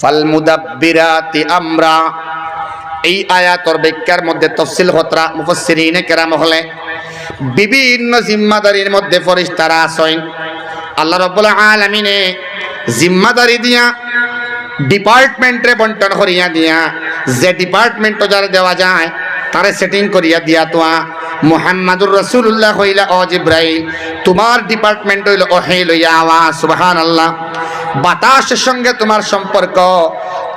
ফাল মুদাব্বিরাতি আমরা। এই আয়াতর ব্যাখ্যার মধ্যে তফসিল হতরা মুফাসসিরিনে কেরাম হলে বিভিন্ন জিম্মাদারির মধ্যে ফরিস্তারা আসেন আল্লাহ রব্বুল আলামিনে জিম্মাদারি দিয়া ডিপার্টমেন্টে বন্টন করিয়া দিয়া, যে ডিপার্টমেন্ট যারা দেওয়া যায়, তারে সেটিং করিয়া দিয়া তোয়া। মুহাম্মাদুর রসুল্লাহ হইলা ও জিব্রাইল, তোমার ডিপার্টমেন্ট হইল ও হে লইয়া আওয়া সুবহান আল্লাহ বাতাসের সঙ্গে তোমার সম্পর্ক।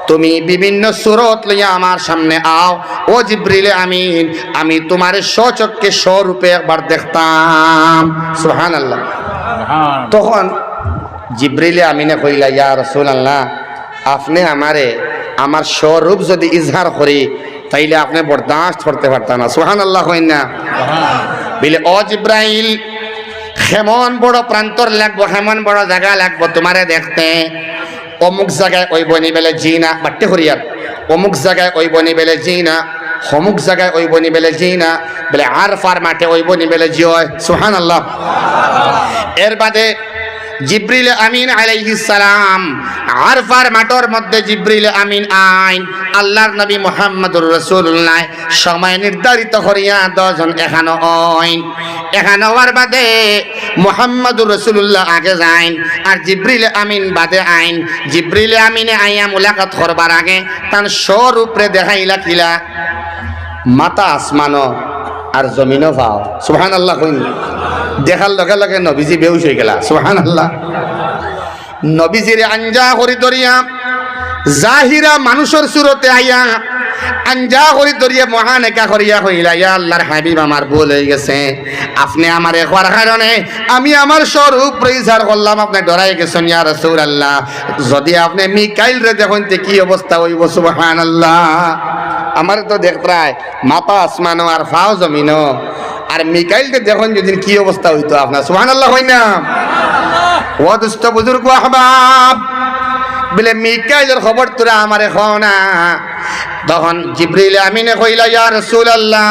তুমি বিভিন্ন সুরত লইয়া আমার সামনে আও। ও জিব্রিলে আমিন আমি তোমার স্বচক্ষে স্বরূপে একবার দেখতাম। সুবহান আল্লাহ তখন জিব্রিলে আমিনে কইলা ইয়া রসুল আল্লাহ আপনি আমারে আমার স্বরূপ যদি ইজহার করি তাইলে আপনি বরদাস্ত করতে পারতাম না। সুহান আল্লাহ হইন না বিলে ও জিব্রাইল হেমন বড় প্রান্তর লাগবো, হেমন বড় জায়গা লাগবো, তোমারে দেখতে। অমুক জায়গায় ওই বনি বেলে জি না বাট্টে হরিয়ার অমুক জায়গায় ওই বনি বেলে জি না অমুক জায়গায় ওই বনি বেলে জি না বলে আর ফার মাঠে ওই বনি বেলে জি হয় সুহান আল্লাহ এর বাদে জিব্রিল আমিন সালাম। আরফার মাঠর মধ্যে জিব্রিল আমিন আইন। আল্লাহর নবী মুহাম্মদুর রাসূলুল্লাহ সময় নির্ধারিত করিয়া দশজন এখানো আইন। এখানো হওয়ার বাদে মুহাম্মদুর রাসূলুল্লাহ আগে যাইন আর জিব্রিল আমিন বাদে আইন। জিব্রিল আমিনে আইয়া মুলাকাত করবার আগে তার স্বরূপরে দেখাইলা কিলা মাতা আসমানো আর জমিনও পাও। সুবহান আল্লাহ কইন। দেখার লগে লগে, নবীজি বেউস হয়ে গেলা সুবহান আল্লাহ নবীজির আঞ্জা করি দরিয়া জাহিরা মানুষের সুরতে আইয়া, আঞ্জা করি দরিয়া মহান একা করিয়া হইলা ইয়া আল্লাহর হাবিব, আমার ভুল হয়ে গেছে। আপনি আমার একবার কারণে আমি আমার স্বরূপ প্রেজার করলাম, আপনি ডরাই গেছেন, ইয়া রাসূল আল্লাহ যদি আপনি মিকাইল রে দেখুন তে কি অবস্থা হইব সুবহান আল্লাহ আমার তো দেখতায় মাপা আসমানো আর ফাও জমিনো আর মিকাইলকে দেখুন যদি কি অবস্থা হইতো আপনার সুবহান আল্লাহ হয় না? ও দুষ্ট বুজুর্গ আহবাব বলে মিকাইলের খবর তোরা আমারে খাও না। তখন জিব্রিল আমিনে কইলা ইয়া রাসূলুল্লাহ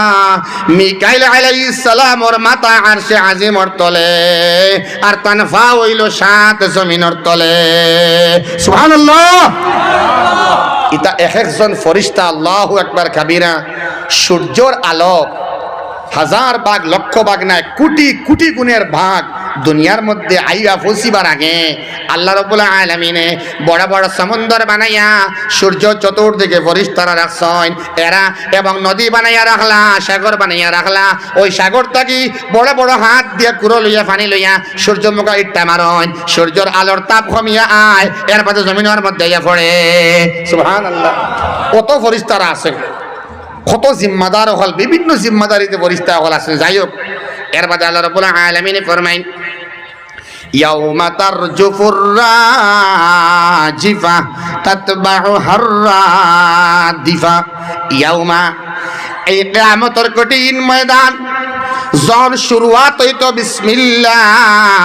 মিকাইল আলাইহিস সালাম ওর মাথা আরশে আজিমর তলে আর তানফা হইল সাত জমিনের তলে। সুবহানাল্লাহ। ইতা এক একজন ফরিস্তা আল্লাহু একবার কাবিরা সূর্যর আলো হাজার ভাগ, লক্ষ ভাগ নাই কোটি কোটি গুণের ভাগ দুনিয়ার মধ্যে আইয়া ফসিবার আগে। আল্লাহ রবুল্লা আলমিনে বড় বড় সমুন্দর বানাইয়া সূর্য চতুর্দিকে ফরিস্তারা রাখছেন। এরা এবং নদী বানাইয়া রাখলা, সাগর বানাইয়া রাখলা। ওই সাগর থাকি বড় বড় হাত দিয়ে কুড়ো লইয়া, পানি লইয়া সূর্য মুখা ইট্টা মারন। সূর্যর আলোর তাপ কমিয়া আয়, এর পাশে জমিনের মধ্যে ইয়া পড়ে। সুবহান আল্লাহ কত ফরিস্তারা আছে? কত জিম্মাদার হল বিভিন্ন জিম্মাদারিতে ফরিস্তা হল আছে যাই হোক এর বাদে আল্লাহ রবুল আলমিনে ফরমাইন يوم ترجف الراجفة تتبعها الرادفة يوم এই কেয়ামতর কঠিন ময়দান জন শুরুয়াত হইতো বিসমিল্লাহ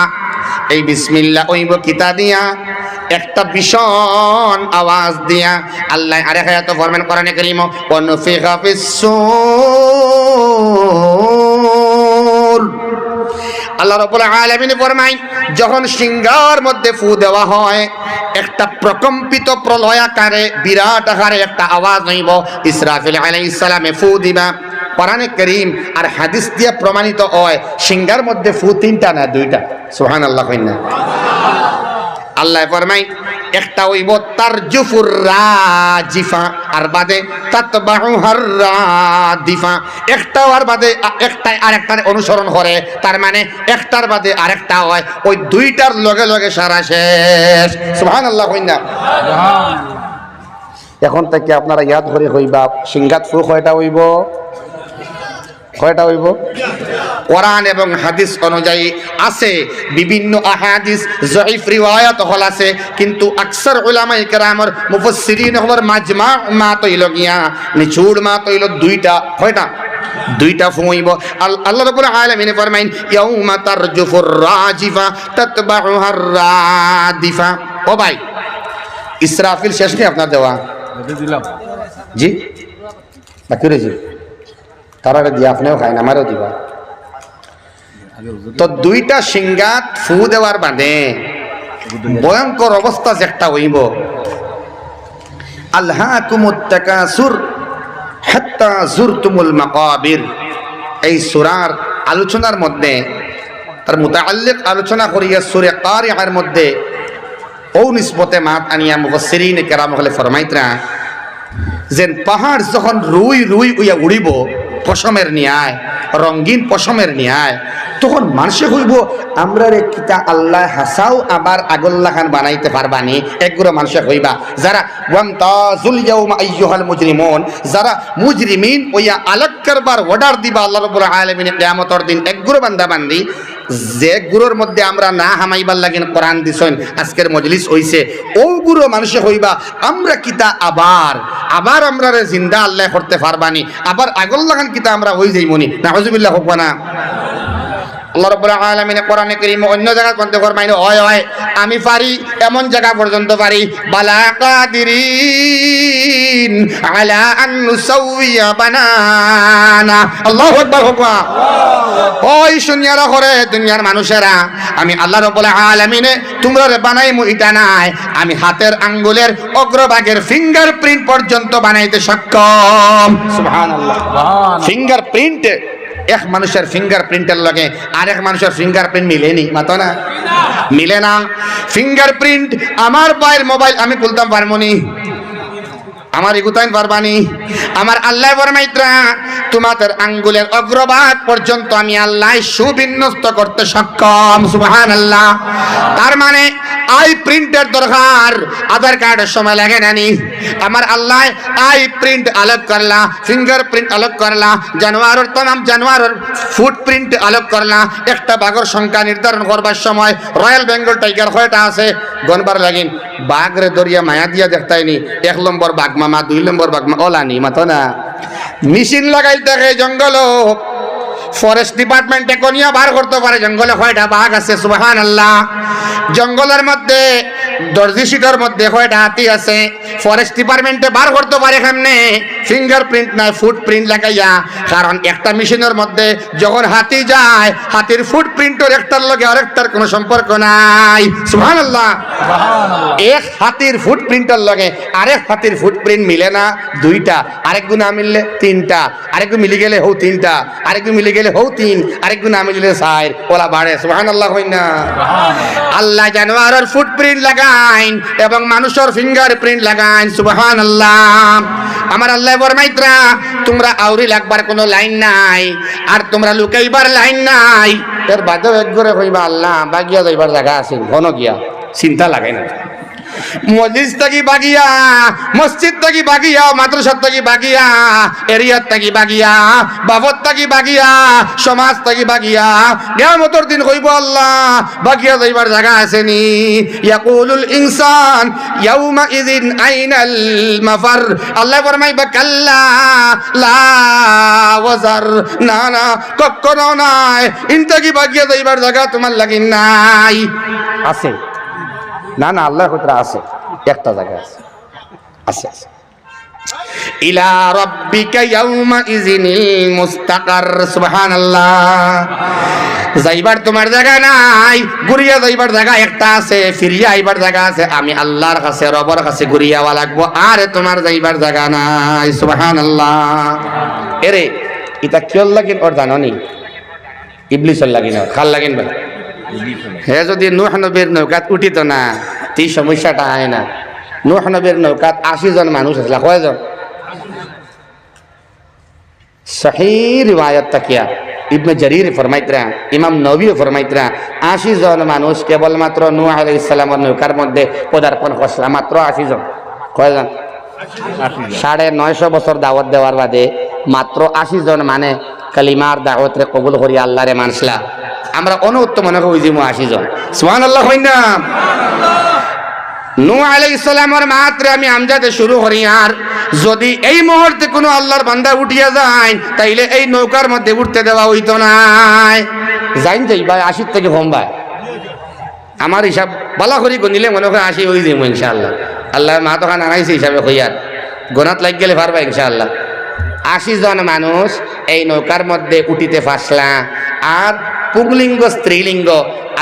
এই বিসমিল্লাহ ওইব কিতা দিয়া একটা ভীষণ আওয়াজ দিয়া আল্লাহ আরে হায়াত ফরমান কোরআনে কারীম ফিস-সূর। আল্লাহ রাব্বুল আলামিন ফরমায়, যখন সিংহার মধ্যে ফু দেওয়া হয়, একটা প্রকম্পিত প্রলয় আকারে বিরাট আকারে একটা আওয়াজ হইব, ইসরাফিল আলাইহিস সালামে ফু দিবা। কোরআনে করিম আর হাদিস দিয়ে প্রমাণিত হয় সিংহার মধ্যে ফু তিনটা না দুইটা? সুবহানাল্লাহ কইনা আল্লাহ ফরমাই একটা হইব তার জুফুর রাজিফা আর বাদে তাতবাহু হার রাদিফা। একটা আর বাদে একটাই আরেকটার অনুসরণ করে তার মানে একটার বাদে আরেকটা হয় ওই দুইটার লগে লগে সারা শেষ। সুবহানাল্লাহ কইনা এখন থেকে আপনারা ইয়াদ করে হইবা সিংহাত ফু কয়টা হইব। কয়টা হইব? কোরআন এবং হাদিস অনুযায়ী আছে বিভিন্ন আহাদিস জয়ীফ রিওয়ায়াত হল আছে কিন্তু আকসার উলামা ইকরামর মুফাসসিরিন হলর মাজমা মা তৈল গিয়া নিচুড় মা তৈল দুইটা কয়টা? দুইটা ফুঁইব আল- আল্লাহ রাব্বুল আলামিন ফরমাইন ইয়াউমা তারজুফুর রাজিফা তাতবাউহা রাদিফা। ও ভাই ইসরাফিল শেষ নেই আপনার দেওয়া? জি? বাকি রয়েছে তারা দিয়ে আপনিও খায় না আমারও দিবা। তো দুইটা সিংগাত ফু দেওয়ার বাদে ভয়ঙ্কর অবস্থা একটা হইব। আল্লাহ কুমুত্তাকাসুর হাত্তা জুরতুমুল মাকাবির। এই সুরার আলোচনার মধ্যে, তার মুতাআল্লিক আলোচনা করিয়া সুরে কারিআর মধ্যে ও নিসবতে মাত আনিয়া মুফাসসিরিন কেরাম হলে ফরমাইতরা, যেন পাহাড় যখন রুই রুই উইয়া উড়িব পশমের নিয়ায়, রঙ্গিন পশমের নিয়ায়। তখন মানুষে হইব আমরা কিতা আল্লাহ হাসাও আবার আগল্লা খান বানাইতে পারবানি? একগুলো মানুষে হইবা যারা মুজরিমন যারা মুজরিমিন ওইয়া আলাগ করবার অর্ডার দিবা আল্লাহ রাব্বুল আলামিন কিয়ামতের দিন একগুলো বান্দা বান্দি যে গুরুর মধ্যে আমরা না হামাইবার লাগেন কোরআন দিছেন, আজকের মজলিস হইছে, ও গুরু মানুষে হইবা, আমরা কিতা আবার? আবার আমরা জিন্দা আল্লাহ করতে পারবানি, আবার আগল লাগান কিতা আমরা হই যাইমনি। নাউজুবিল্লাহ, হোক না। আল্লাহ রাব্বুল আলামিন কোরআনে কারীম অন্য জায়গা কোনতে ফরমাইন হয় হয়। আমি পারি এমন জায়গা পর্যন্ত পারি। বালা কাদিরিন আলা আন নুসাউইয়া বানানা। আল্লাহু আকবার হুকমা ওই শুনিয়ারা করে দুনিয়ার মানুষেরা আমি আল্লাহ রাব্বুল আলামিনে তোমরা রে বানাইমু এটা নাই। আমি হাতের আঙ্গুলের অগ্রভাগের ফিঙ্গারপ্রিন্ট পর্যন্ত বানাইতে সক্ষম। সুবহানাল্লাহ। ফিঙ্গারপ্রিন্ট এক মানুষের ফিঙ্গার প্রিন্টের লগে আরেক মানুষের ফিঙ্গারপ্রিন্ট মিলেনি, মাতো না? মিলে না। ফিঙ্গার প্রিন্ট আমার পায়ের মোবাইল আমি খুলতাম পারমনি। আমার এগুতাইন পারবানি। আমার আল্লাহ বরমাইত্রা, তোমাদের আঙ্গুলের অগ্রভাগ পর্যন্ত আমি আল্লাহ সুবিন্যস্ত করতে সক্ষম সুবহান আল্লাহ তার মানে আই প্রিন্টের দরকার। আধার কার্ডের সময় লাগে নানি আমার আল্লাহ আই প্রিন্ট আলোক করলা, ফিঙ্গার প্রিন্ট আলোক করলা, জানোয়ারের তমাম জানোয়ারের ফুট প্রিন্ট আলোক করলা। একটা বাঘর সংখ্যা নির্ধারণ করবার সময় রয়্যাল বেঙ্গল টাইগার কয়টা আছে, গনবার লাগিন বাঘরে দরিয়া মায়া দিয়া দেখতাইনি। এক নম্বর বাঘ মামা, দুই নম্বর বাঘ ওলানি মাতো না। মেশিন লাগাই দেখে জঙ্গল। ফরেস্ট ডিপার্টমেন্টে কোনিয়া বার করতে পারে। জঙ্গলে কয়টা বাঘ আছে? সুবাহান আল্লাহ জঙ্গলের মধ্যে দর্জি সিটের মধ্যে কয়টা হাতি আছে। ফরেস্ট ডিপার্টমেন্টে বার করতে পারে কেমনে ফিঙ্গারপ্রিন্ট নাই ফুটপ্রিন্ট লাগাইয়া। কারণ একটা মেশিনের মধ্যে যখন হাতি যায় হাতির ফুটপ্রিন্টের একটার লগে আরেকটার কোনো সম্পর্ক নাই। আল্লাহ এক হাতির ফুটপ্রিন্টের লগে আরেক হাতির ফুটপ্রিন্ট মিলে না দুইটা। আরেক গুণ না মিললে তিনটা। আরেক মিলে গেলে হৌ তিনটা। আরেক মিলে গেলে হৌ তিন। আরেক গুণ না মিললে চার। ওলা বাড়ে। সুবহান আল্লাহ হই না আল্লাহ জানোয়ারের ফুটপ্রিন্ট লাগাইন এবং মানুষের ফিঙ্গার প্রিন্ট লাগাইন সুবহান আল্লাহ আমার আল্লাহ বরমাইত্রা তোমরা আউরি লাগবার কোনো লাইন নাই, আর তোমরা লুকাইবার লাইন নাই। এর বাদেও এক ঘরে হইবা আল্লাহ, বাগিয়া যাইবার জায়গা আছে, ঘন গিয়া। চিন্তা লাগাই না। মসজিদ থাকি বাগিয়া, মসজিদ থাকি বাগিয়া মাদ্রাসা থাকি বাগিয়া, এরিয়ার থাকি বাগিয়া বাবর থাকি বাগিয়া, সমাজ থাকি বাগিয়া। কেয়ামতের দিন কইব আল্লাহ, বাগিয়া যাইবার জায়গা আছে নি। ইয়াকুলুল ইনসান ইয়াউমা ইযিন আইনাল মাফার। আল্লাহ ফরমাইবা, কাল্লা, লা ওয়াজার, না না কখনো নাই। ইনতাকি বাগিয়া যাইবার জায়গা তোমার লাগি নাই। আছে। না না, আল্লাহর কথা আছে, একটা জায়গা আছে। আছে আছে। ইলা রাব্বিকা ইয়াউমা ইযিনিল মুস্তাকার, সুবহানাল্লাহ। যাইবার তোমার জায়গা নাই, ঘুরিয়া যাইবার জায়গা একটা আছে, ফিরিয়া আইবার জায়গা আছে, আমি আল্লাহর কাছে, রবর কাছে ঘুরিয়াওয়া লাগবো, আর তোমার যাইবার জায়গা নাই, সুবহানাল্লাহ। এরে, এটা কিয়র লাগিন, ওর জাননি? ইবলিসর লাগিন খাল লাগিন ভাই হে যদি নুহ নবীর নৌকাত উঠিত না, তি সমস্যাটা আয় না। নুহ নবীর নৌকাত আশি জন মানুষ আসলা কয়জন? সাড়ে নয়শো বছর দাওয়াত দেওয়ার বাদে মাত্র আশি জন মানে কালিমার দাওয়াত কবুল করি আল্লাহ রে মানসলা আমরা অনুত্ত মনে করি যে আশি জন। সুহান আল্লাহ না। নূহ আলাইহিস সালামের মাত্রে আমি আমজাদে শুরু করি, আর যদি এই মুহূর্তে কোনো আল্লাহর বান্দা উঠিয়া যায়, তাইলে এই নৌকার মধ্যে উঠতে দেওয়া হইতো নাই যাইন যাই, ভাই, আশির থেকে কম, ভাই। আমার হিসাব বালা করি গনিলে মনে হয় আশি হয়ে যাব ইনশাআল্লাহ। আল্লাহ মা তো খান আনাইছে হিসাবে কইয়ার গোনাত লাগ গেলে পারবা ইনশাআল্লাহ। আশি জন মানুষ এই নৌকার মধ্যে উঠিতে ফাসলা, আর পুংলিঙ্গ স্ত্রীলিঙ্গ,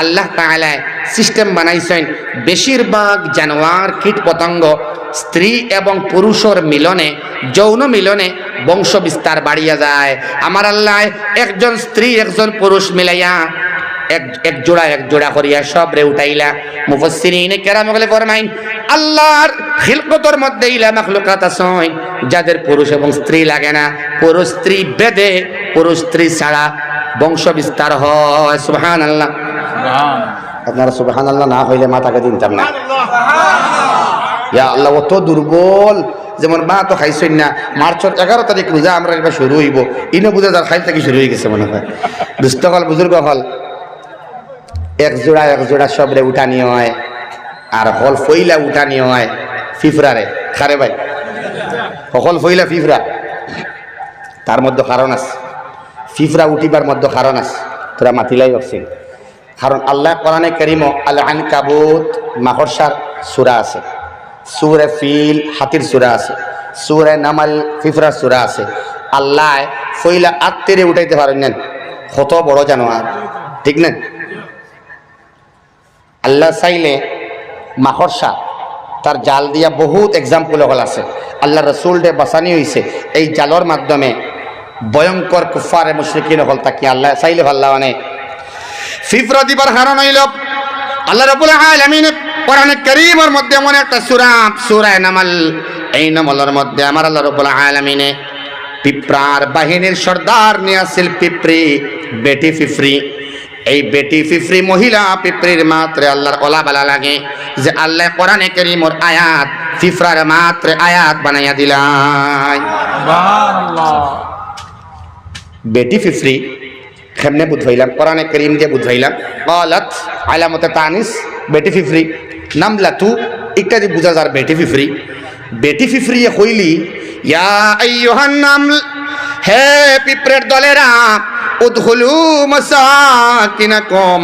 আল্লাহ তাআলা সিস্টেম বানাইছেন। বেশিরভাগ জানোয়ার কীট পতঙ্গ স্ত্রী এবং পুরুষের মিলনে, যৌন মিলনে বংশ বিস্তার বাড়িয়া যায়। আমার আল্লাহ একজন স্ত্রী, একজন পুরুষ মিলাইয়া এক এক জোড়া এক জোড়া করিয়া সব রে উঠাইলা। মুফসসিরিনে কেরাম বলে ফরমাইন, আল্লাহর খিলকতর মধ্যে ইলা মাখলুকাত যাদের পুরুষ এবং স্ত্রী লাগে না, পুরুষ স্ত্রী বেদে, পুরুষ স্ত্রী ছাড়া বংশ বিস্তার হয় সুবহানাল্লাহ। আপনারা সুবহানাল্লাহ না হইলে মাথাকে দিনতাম না। ইয়া আল্লাহ অত দুর্বল। যেমন মা তো খাইছেন না মার্চের এগারো তারিখ রোজা আমরা এবার শুরু হইব। ইনো বুঝে তার খাইল থেকে শুরু হয়ে গেছে মনে হয়। দুস্থ হল বুজুর্গ হল। এক জোড়া এক জোড়া সবরে উঠানি হয়। আর হল ফইলা উঠানি হয় ফিফরারে। খারে ভাই? সকল ফইলা ফিফরা। তার মধ্যে কারণ আছে। ফিফরা উঠিবার মধ্যে কারণ আছে। তোরা মাতিলাই অক্সিন কারণ আল্লাহ কোরআনে করিম আল্লাহ আন কাবুত মাকড়সার সুরা আছে। সুরে ফিল হাতির সুরা আছে। সুরে নামাল ফিফরার সুরা আছে। আল্লাহ ফইলা আত্মেরে উঠাইতে পারেন নেন। কত বড় জানোয়ার। ঠিক না আল্লাহ চাইলে মাকড়সা তার জাল দিয়া বহুত এক্সাম্পল হল আছে। আল্লাহ রসুল ডে বাসানি হয়েছে এই জালর মাধ্যমে ভয়ঙ্কর কুফারে মুশরিকিন হল তাকে আল্লাহ চাইলে আল্লাহ মানে ফিফরা দিবার হারণ হইল। আল্লাহ রবুল আলমিন কোরআনে করিমের মধ্যে এমন একটা সূরা সূরা নামাল। এই নামালের মধ্যে আমার আল্লাহ রবুল আলমিনে পিঁপড়ার বাহিনীর সর্দার নিয়ে আসছিল পিঁপড়ি, বেটি ফিফরি। এই বেটি ফিফরি মহিলা পিঁপড়ির মাত্রে আল্লাহর ওলা বালা লাগে যে আল্লাহ কোরআনে করিমর আয়াত, ফিফরার মাত্রে আয়াত বানাইয়া দিলাই। বেটি ফিফরি কেমনে বুঝাইলাম, কোরআনে করিম দিয়ে বুঝাইলাম। কলাত আলামতে তানিস, বেটি ফিফরি। নাম লাতু ইত্যাদি বুঝা যার বেটি ফিফরি। বেটি ফিফরি হইলি হে পিঁপড়ের দলেরা উদহুলু মাসাকিনাকুম,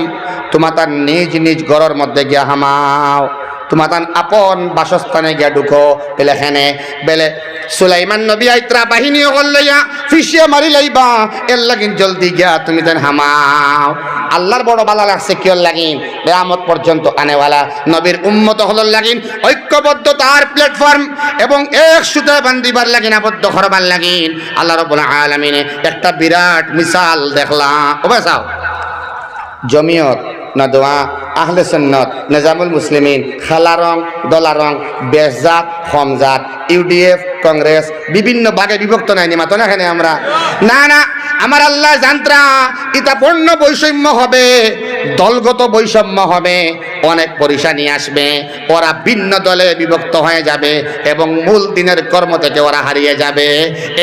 তোমার তার নিজ নিজ ঘরের মধ্যে গিয়া হামাও। তোমার আপন বাসস্থানে গিয়া ঢুকো। বেলে হেনে বেলে, সুলাইমান নবী আইত্রা বাহিনী লইয়া ফিসিয়া মারি লাইবা। এর লাগিন জলদি গিয়া তুমি দেন হামাও। আল্লাহর বড় বালা লাগছে কিয়র লাগিন? বেয়ামত পর্যন্ত আনেওয়ালা নবীর উম্মত হলর লাগিন। ঐক্যবদ্ধ তার প্ল্যাটফর্ম এবং এক সুতায় বান্দিবার লাগিন, আবদ্ধ করবার লাগিন। আল্লাহ রব্বুল আলামিনে একটা বিরাট মিসাল দেখলাম। ও বেসাও জমিয়ত নদোয়া আহলে সন্নত, নিজামুল মুসলিমিন খালারং দলারং বেশজাত খমজাত, ইউডিএফ, কংগ্রেস, বিভিন্ন ভাগে বিভক্ত নাই নিমাত, না এখানে আমরা? না না, আমার আল্লাহ জানত্রা, এটা পূর্ণ বৈষম্য হবে, দলগত বৈষম্য হবে, অনেক পরিশানি আসবে, ওরা ভিন্ন দলে বিভক্ত হয়ে যাবে এবং মূল দিনের কর্ম থেকে ওরা হারিয়ে যাবে।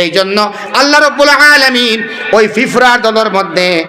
এই জন্য আল্লাহ রব্বুল আলামিন ওই ফিফরা দলের মধ্যে